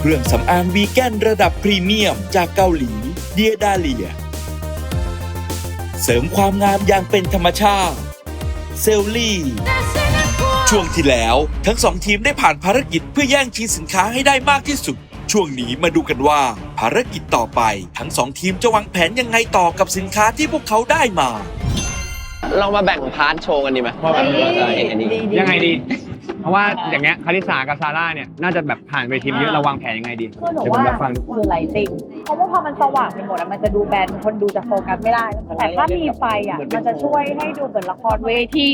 เครื่องสำอางวีแกนระดับพรีเมียมจากเกาหลี เดียดาเลีย เสริมความงามอย่างเป็นธรรมชาติ เซลลี่ ช่วงที่แล้วทั้งสองทีมได้ผ่านภารกิจเพื่อแย่งชิงสินค้าให้ได้มากที่สุด ช่วงนี้มาดูกันว่า ภารกิจต่อไป ทั้งสองทีมจะวางแผนยังไงต่อกับสินค้าที่พวกเขาได้มา เรามาแบ่งพาร์ทโชว์กันดีไหมเพราะว่าเราจะเห็นอันนี้ ยังไงดีเพ ราะว่าอย่างเงี้ยคาริสากับซาร่าเนี่ยน่าจะแบบผ่านไปทีมเยอะเราวางแผนยังไงดีคือหนูเดี๋ยวผมว่ารับฟังคือไลติง เพราะว่าพอมันสว่างไปหมดอะมันจะดูแบนคนดูจะโฟกัสไม่ได้ แต่ถ้ามีไฟอะมันจะช่วยให้ดูเหมือนละครเวที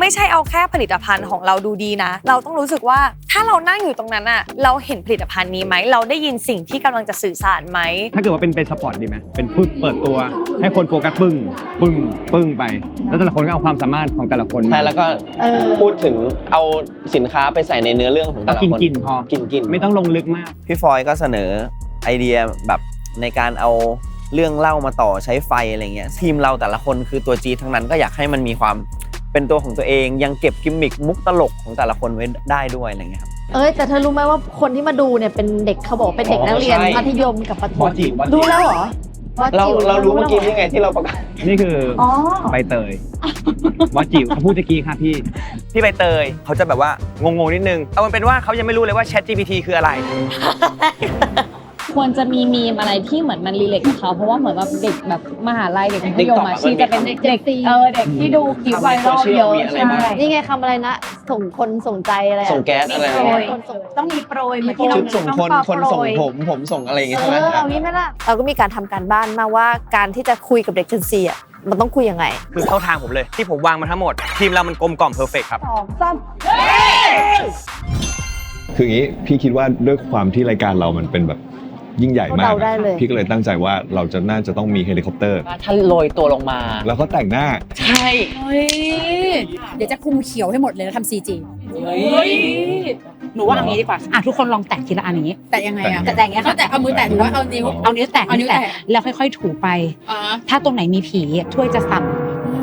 ไม่ใช่เอาแค่ผลิตภัณฑ์ของเราดูดีนะ เราต้องรู้สึกว่าถ้าเรานั่งอยู่ตรงนั้นอะเราเห็นผลิตภัณฑ์นี้ไหม เราได้ยินสิ่งที่กำลังจะสื่อสารไหม ถ้าเกิดว่าเป็นเป็นสปอร์ตดีไหมเป็นปึ๊บเปิดตัว ให้คนโฟกัสปึ้งปึ้งปึ้งไป แล้วแต่ละคนก็เอาความสามารถของแต่ละคนใช่แล้วก็เออพูดถึงเอาสินค้าไปใส่ในเนื้อเรื่องของแต่ละกินคนกินพอกินกินไม่ต้องลงลึกมาก พี่ฟอยก็เสนอ ไอเดียแบบในการเอาเรื่องเล่ามาต่อใช้ไฟอะไรเงี้ยทีมเราแต่ละคนคือตัวจีดทั้งนั้นก็อยากให้มันมีความเป็นตัวของตัวเอง ยังเก็บกิมมิคมุกตลกของแต่ละคนไว้ได้ด้วยอะไรเงี้ยครับเอ้ยแต่เธอรู้ไหมว่าคนที่มาดูเนี่ยเป็นเด็กเขาบอกเป็นเด็กนักเรียนมัธยมกับประถวมจิวดูแล้วเหรอวเราจิ๋วเรารู้เมื่อกี้นี่ไงที่เราประกาศนี่คืออ๋อใบเตยว่าจิ๋วเขาพูดตะกี้ค่ะพี่พี่ใบเตยเขาจะแบบว่างงๆนิดนึงเอามันเป็นว่าเขายังไม่รู้เลยว่า Chat GPT คืออะไร ควรจะมีมีมอะไรที่เหมือนมันรีเลทกับเขาเพราะว่าเหมือนแบบเด็กแบบมหาลัยเด็กมัธยมอะชีจะเป็นเด็กเด็กเออเด็กที่ดูคลิปไวรัลเยอะมีอะไรใช่บ้างนี่ไงคำอะไรนะ ส่งคนส่งใจอะไรอะส่งแก๊สอะไรโปรยคนส่งต้องมีโปรยเมื่อกี้เราชุดส่งคนคนส่งผมผมส่งอะไรอย่างงี้เอใช่ไหมอเอางี้ไหมล่ะเราก็มีการทำการบ้านมาว่าการที่จะคุยกับเด็ก Gen Z อะมันต้องคุยยังไง คือเข้าทางผมเลยที่ผมวางมาทั้งหมด ทีมเรามันกลมกล่อมเพอร์เฟกครับสองสามคืออย่างนี้พี่คิดว่าด้วยความที่รายการเรามันเป็นแบบ ยิ่งใหญ่มาก เราได้เลย พี่ก็เลยตั้งใจว่าเราจะน่าจะต้องมีเฮลิคอปเตอร์ถ้าโรยตัวลงมา แล้วก็แต่งหน้า ใช่เฮ้ย เดี๋ยวจะคุมเขียวให้หมดเลยแล้วทำซีจีเฮ้ย หนูว่าเอางี้ดีกว่าอะทุกคนลองแตะทีละอันนี้ แต่ยังไงอะแต่แต่อย่างเงี้ยเขาแตะเอามือแตะหรือว่าเอานิ้ว เอานิ้วแตะเอานิ้วแตะแล้วค่อยๆถูไปถ้าตรงไหนมีผีถ้วยจะสั่นพี่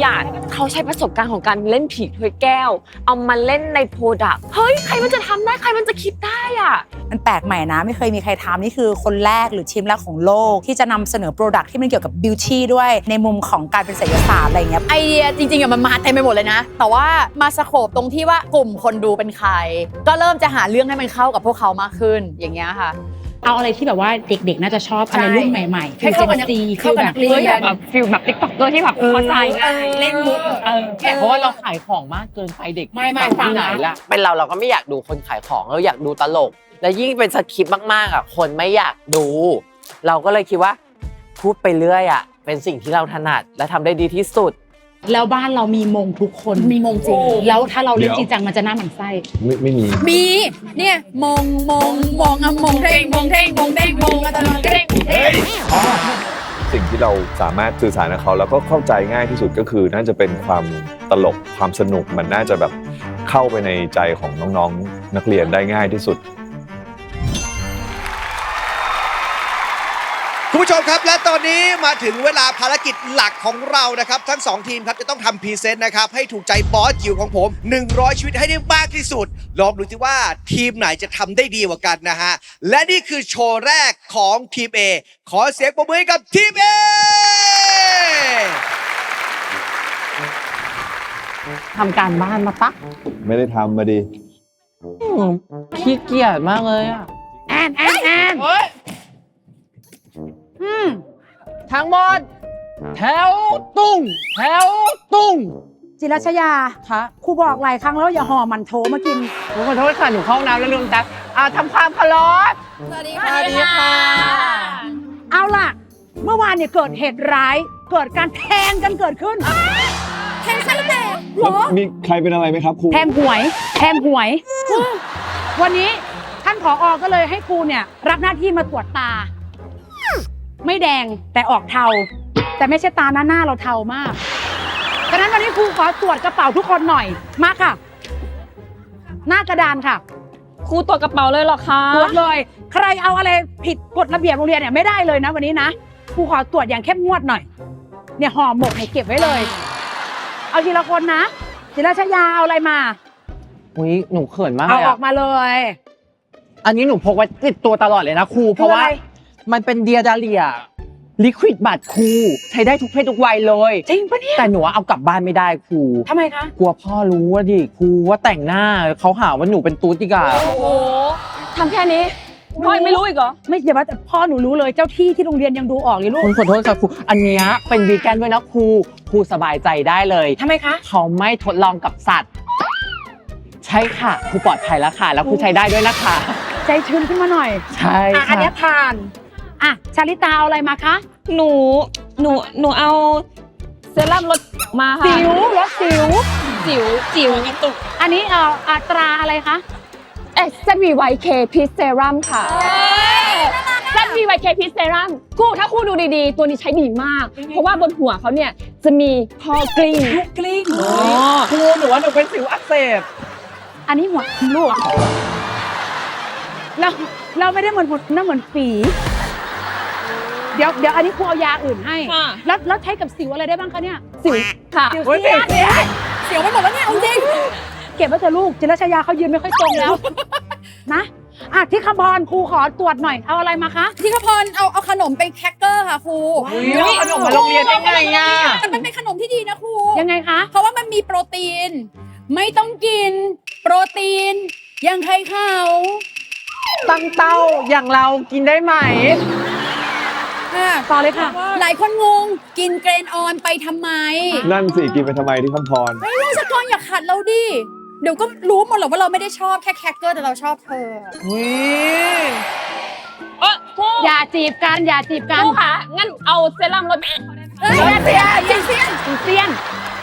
หยาดเขาใช้ประสบการณ์ของการเล่นผีถ้วยแก้ว เอามาเล่นในโปรดักต์เฮ้ย ใครมันจะทำได้ ใครมันจะคิดได้อะ มันแปลกใหม่นะ ไม่เคยมีใครทำนี่คือคนแรกหรือทีมแรกของโลก ที่จะนำเสนอโปรดักต์ที่มันเกี่ยวกับบิวตี้ด้วยในมุมของการเป็นศิลปศาสตร์อะไรอย่างเงี้ย ไอเดียจริงๆอะมันมาเต็มไปหมดเลยนะ แต่ว่ามาสโคบตรงที่ว่ากลุ่มคนดูเป็นใคร ก็เริ่มจะหาเรื่องให้มันเข้ากับพวกเขามากขึ้นอย่างเงี้ยค่ะ เอาอะไรที่แบบว่าเด็กๆ น่าจะชอบอะไรรุ่นใหม่ๆให้เข้ากับนักซีเข้ากับนักเรียนแบบฟิลแบบติ๊กต็อกเกอร์ที่แบบเข้าใจง่ายเล่นมุก เออเพราะว่าเราขายของมากเกินไปเด็กไม่ไม่ฟังที่ไหนนะ ล่ะ เป็นเราเราก็ไม่อยากดูคนขายของเราอยากดูตลก และยิ่งเป็นสคริปต์มากๆอะคนไม่อยากดู เราก็เลยคิดว่าพูดไปเรื่อยอะเป็นสิ่งที่เราถนัดและทำได้ดีที่สุด แล้วบ้านเรามีมงทุกคนมีมงจริง แล้วถ้าเราเล่นจริงจังมันจะหน้าหมันไส้ ไม่ไม่มี มีเนี่ยมงมงมงอะมงเท่งมงเท่งมงเท่งมงอะตลอดเท่งสิ่งที่เราสามารถสื่อสารกับเขาแล้วก็เข้าใจง่ายที่สุดก็คือ น่าจะเป็นความตลกความสนุกมันน่าจะแบบเข้าไปในใจของน้องๆ นักเรียนได้ง่ายที่สุด ผู้ชมครับ และตอนนี้มาถึงเวลาภารกิจหลักของเรานะครับ ทั้ง 2 ทีมครับจะต้องทำพรีเซนต์นะครับ ให้ถูกใจบอสจิ๋วของผม 100 ชีวิตให้ได้มากที่สุด ลองดูที่ว่าทีมไหนจะทำได้ดีกว่ากันนะฮะ และนี่คือโชว์แรกของทีม A ขอเสียงปรบมือให้กับทีม A ทำการบ้านมาปะไม่ได้ทำมาดิขี้เกียจมากเลยอะ แอนแอนแอนอื ทั้งหมด แถวตุ้ง แถวตุ้งจิรัชยาคะครูบอกหลายครั้งแล้วอย่าห่อมันโถมากินหนูขอโทษค่ะหนูเข้าห้องน้ำแล้วลืมตักอ่าทำความเคารพสวัสดีสวัสดีค่ะ เอาล่ะ เมื่อวานเนี่ยเกิดเหตุร้าย เกิดการแทงกันเกิดขึ้น แทงใครแตกหรอ มีใครเป็นอะไรไหมครับครู แทงหวยแทงหวย วันนี้ท่านผออก็เลยให้ครูเนี่ยรับหน้าที่มาตรวจตา ไม่แดงแต่ออกเทา แต่ไม่ใช่ตาหน้าหน้าเราเทามากฉะนั้นวันนี้ครูขอตรวจกระเป๋าทุกคนหน่อยมาค่ะ หน้ากระดานค่ะครูตัวจกระเป๋าเลยเหรอคะตรวจเลย ใครเอาอะไรผิดกฎระเบียบโรงเรียนเนี่ยไม่ได้เลยนะ วันนี้นะครูขอตรวจอย่างเข้มงวดหน่อย เนี่ยห่อหมกเนี่ยเก็บไว้เลย เอาทีละคนนะศิลชยาเอาอะไรมา อุ้ยหนูเขินมากเอาเลยอออะกมาเลย อันนี้หนูพกไว้ติดตัวตลอดเลยนะครู เพราะว่าคืออะไร มันเป็นเดียดาเลียลิควิดบัตรครูใช้ได้ทุกเพศทุกวัยเลย จริงปะเนี่ยแต่หนูเอากลับบ้านไม่ได้ครูทำไมคะ กลัวพ่อรู้ว่าดิครูว่าแต่งหน้าเขาหาว่าหนูเป็นตุ๊ดอีกอะโอ้โหทำแค่นี้พ่อยังไม่รู้อีกเหรอ ไม่เดี๋ยวว่าแต่พ่อหนูรู้เลยเจ้าที่ที่โรงเรียนยังดูออกเลยลูกคุณขอโทษค่ะครูอันเนี้ยเป็นวีแกนด้วยนะครูครูสบายใจได้เลยทำไมคะเขาไม่ทดลองกับสัตว์ ใช่ค่ะครูปลอดภัยแล้วค่ะ แล้วครูใช้ได้ด้วยนะคะ ใจชื้นขึ้นมาหน่อย ใช่อะอันค่ะ เนี้ยผ่าน อะชาลิตาเอาอะไรมาคะ หนู หนู หนูเอาเซรั่มลดมาค่ะ สิวลดสิวสิวสิวตุกอันนี้เอ่ออัตราอะไรคะ เอสเซวีไวเคพีเซรั่มค่ะเซวีไวเคพีเซรั่มคู่ถ้าคู่ดูดีๆ ตัวนี้ใช้ดีมาก เพราะว่าบนหัวเขาเนี่ยจะมีพอกลิ้งกลิ้งครูหนูว่าหนูเป็นสิวอักเสบอันนี้หัวลูกเราเราไม่ได้เหมือนหุ่นน่าเหมือนฝี เดี๋ยวเดี๋ยวอันนี้ครูเอายาอื่นให้ ค่ะ แล้วแล้วใช้กับสิวอะไรได้บ้างคะเนี่ย สิวค่ะสิวโอ๊ยเสียเสียเสียวไปหมดแล้วเนี่ยเอาจริง เก็บไว้เถอะลูกจิรชยาเขายืนไม่ค่อยตรงแล้ว นะอะที่คำพรครูขอตรวจหน่อย เอาอะไรมาคะที่ขพรเอาเอาขนมไปแคคเกอร์ค่ะครูอุ๊ยเอาขนมมาโรงเรียนได้ไงอะแต่มันเป็นขนมที่ดีนะครู ยังไงคะ เพราะว่ามันมีโปรตีน ไม่ต้องกิน โปรตีน ยังใครเขาตั้งเต้าอย่างเรากินได้ไหม ค่ะต่อเลยค่ะ หลายคนงงกินเกรนออนไปทำไมนั่นสิกินไปทำไมที่คำพรไม่รู้สกอนอย่าขัดเราดิ เดี๋ยวก็รู้หมดหรอกว่าเราไม่ได้ชอบแค่แคคเกอร์แต่เราชอบเธอ เออคู่อย่าจีบกันอย่าจีบกันคู่ค่ะงั้นเอาเซรั่มลดเฮ้ยอย่าเสียอย่าเสียเซียน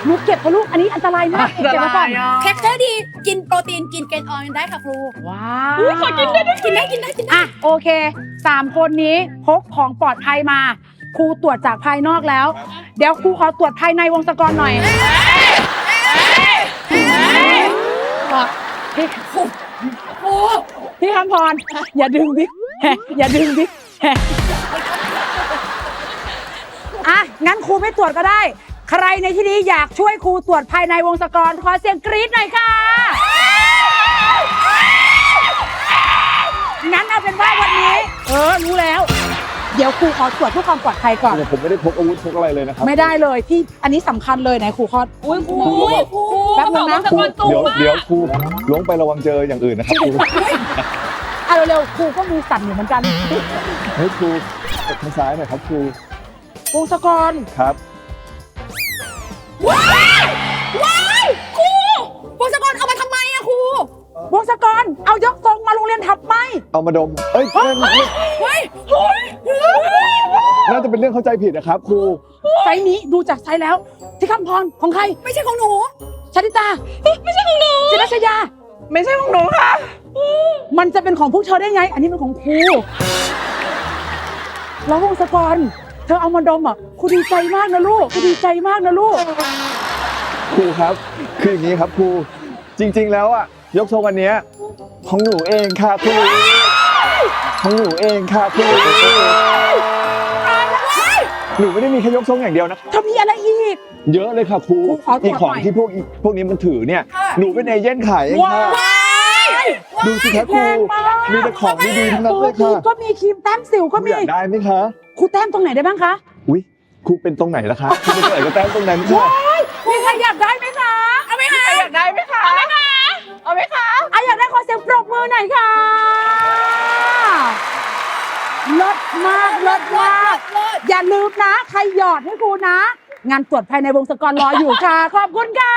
หนูเก็บเถอะลูกอันนี้อันตรายมากเก็บไว้ก่อนแคคเกอร์ดีกินโปรตีนกินเกรนออนได้ค่ะครูว้าวอุ๊ยขอกินได้ด้วยกินได้กินได้กินได้อะโอเคสามคนนี้พกของปลอดภัยมา ครูตรวจจากภายนอกแล้ว เดี๋ยวครูขอตรวจภายในวงศกรหน่อยพี่ครูพี่คำพรอย่าดึงบิ๊กแฮะอย่าดึงบิ๊กแฮะอะงั้นครูไม่ตรวจก็ได้ ใครในที่นี้อยากช่วยครูตรวจภายในวงศกรขอเสียงกรี๊ดหน่อยค่ะ งั้นเอาเป็นว่าวันนี้ เออ รู้แล้ว เดี๋ยวครูขอตรวจเพื่อความปลอดภัยก่อนผมไม่ได้พกอาวุธพกอะไรเลยนะครับไม่ได้เลยที่อันนี้สำคัญเลยไหนครูขออุ้ยครูแป๊บนึงนะครูเดี๋ยวเดี๋ยวครูล้วงไประวังเจออย่างอื่นนะครับครูอะเร็วๆครูก็มือสั่นอยู่เหมือนกัน เฮ้ยครูกดทางซ้ายหน่อยครับครูวงศกร ครับ ว้ายว้ายครูพงศกรเอามาทำไมอะครูวงศกรเอายกทรงมาโรงเรียนทับไหมเอามาดม เอ้ยนั่นนั่นเฮ้ยเฮ้ยน่าจะเป็นเรื่องเข้าใจผิดนะครับครู ไซส์นี้ดูจากไซส์แล้ว ที่คำพรของใครไม่ใช่ของหนูชนิตา ไม่ใช่ของหนูจิรชยา ไม่ใช่ของหนูค่ะ มันจะเป็นของพวกเธอได้ไง อันนี้เป็นของครูแล้ววงศกร เธอเอามาดมอะครูดีใจมากนะลูกครูดีใจมากนะลูก ครูครับ คืออย่างนี้ครับครู จริง ๆ แล้วอะ ยกทรงอันเนี้ยของหนูเองค่ะครูของหนูเองค่ะครูหนูไม่ได้มีแค่ยกทรงอย่างเดียวนะ เธอมีอะไรอีก เยอะเลยค่ะครูครูขอตรวจอีกของหน่อยที่พวกอีพวกนี้มันถือเนี่ย หนูเป็นเอเย่นขายเองค่ะว้ายดูสิคะครู แพงมาก มีแต่ของดีๆทั้งนั้นตัวเลยดีค่ะก็มีครีมแต้มสิวคก็รูมี อยากได้ไหมคะค รูแต้มตรงไหนได้บ้างคะอุ้ยครูเป็นตรงไหนล่ะคะครูเป็นตรงไหนก็แต้มตรงนั้นค่ะมีใครอยากได้ไหมคะเอาไหมคะอยากได้ไหมคะเอาไหมคะเอาไหมคะอะอยากได้ขอเสียงปรบมือหน่อยค่ะเลิศมากเลิศมากอย่าลืมนะ ใครหยอดให้ครูนะ งานตรวจภายในวงศกรรออยู่ค่ะ ขอบคุณค่ะ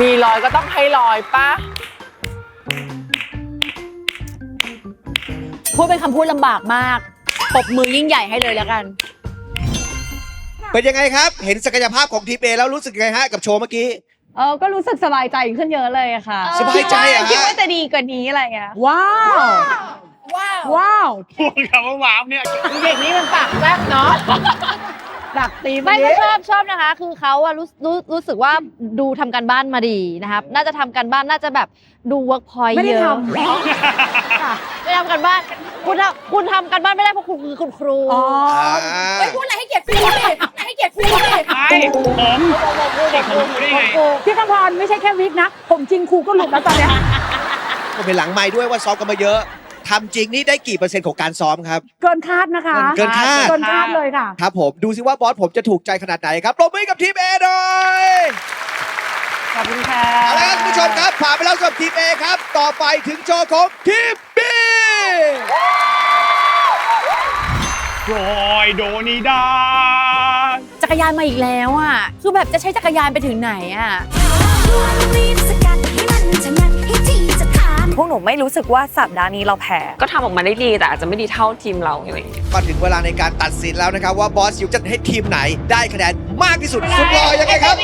มีรอยก็ต้องให้รอยปะ พูดเป็นคำพูดลำบากมากปรบมือยิ่งใหญ่ให้เลยแล้วกัน เป็นยังไงครับ เห็นศักยภาพของทีมเอแล้วรู้สึกยังไงฮะกับโชว์เมื่อกี้ เออก็รู้สึกสบายใจขึ้นเยอะเลยค่ะสบายใจเหรอฮะ คิดว่าจะดีกว่านี้อะไรเงี้ยว้าว ว้าว ว้าว พูดคำว่าว้าวเนี่ย เด็กนี้มันปากแซ่บเนาะ ดักตีไม่ก็ชอบชอบนะคะ คือเขาอะรู้รู้รู้สึกว่าดูทำการบ้านมาดีนะครับ น่าจะทำการบ้านน่าจะแบบดูเวิร์กพอยต์ไม่ได้เยอะทค่ะไม่ทำการบ้าน คุณทำคุณทำการบ้านไม่ได้เพราะคุณคือคุณครูอ๋ออ่าเฮ้ยพูดอะไรให้เกียรติครูดิให้เกียรติกียรติครูดิไอ้ผมเด็กผมดูได้ไงพี่คำพรไม่ใช่แค่วิกนะ ผมจริงครูก็หลุดแล้วตอนเนี้ยผมเป็นหลังไม้ด้วยว่าซ้อมกันมาเยอะ ทำจริงนี่ได้กี่เปอร์เซ็นต์ของการซ้อมครับ เกินคาดนะคะเกินคาด เกินคาดเลยค่ะ ครับผมดูสิว่าบอสผมจะถูกใจขนาดไหนครับปรบมือให้กับทีมเอหน่อยขอบคุณค่ะเอาละครับคุณผู้ชมครับผ่านไปแล้วสำหรับทีมเอครับ ต่อไปถึงโชว์ของทีมบีรอยโดนีดาจักรยานมาอีกแล้วอะ คือแบบจะใช้จักรยานไปถึงไหนอะ พวกหนูไม่รู้สึกว่าสัปดาห์นี้เราแพ้ ก็ทำออกมาได้ดีแต่อาจจะไม่ดีเท่าทีมเราอะไรอย่างเงี้ยมาถึงเวลาในการตัดสินแล้วนะครับ ว่าบอสยิวจะให้ทีมไหนได้คะแนนมากที่สุดสุดหล่อยังไงครับ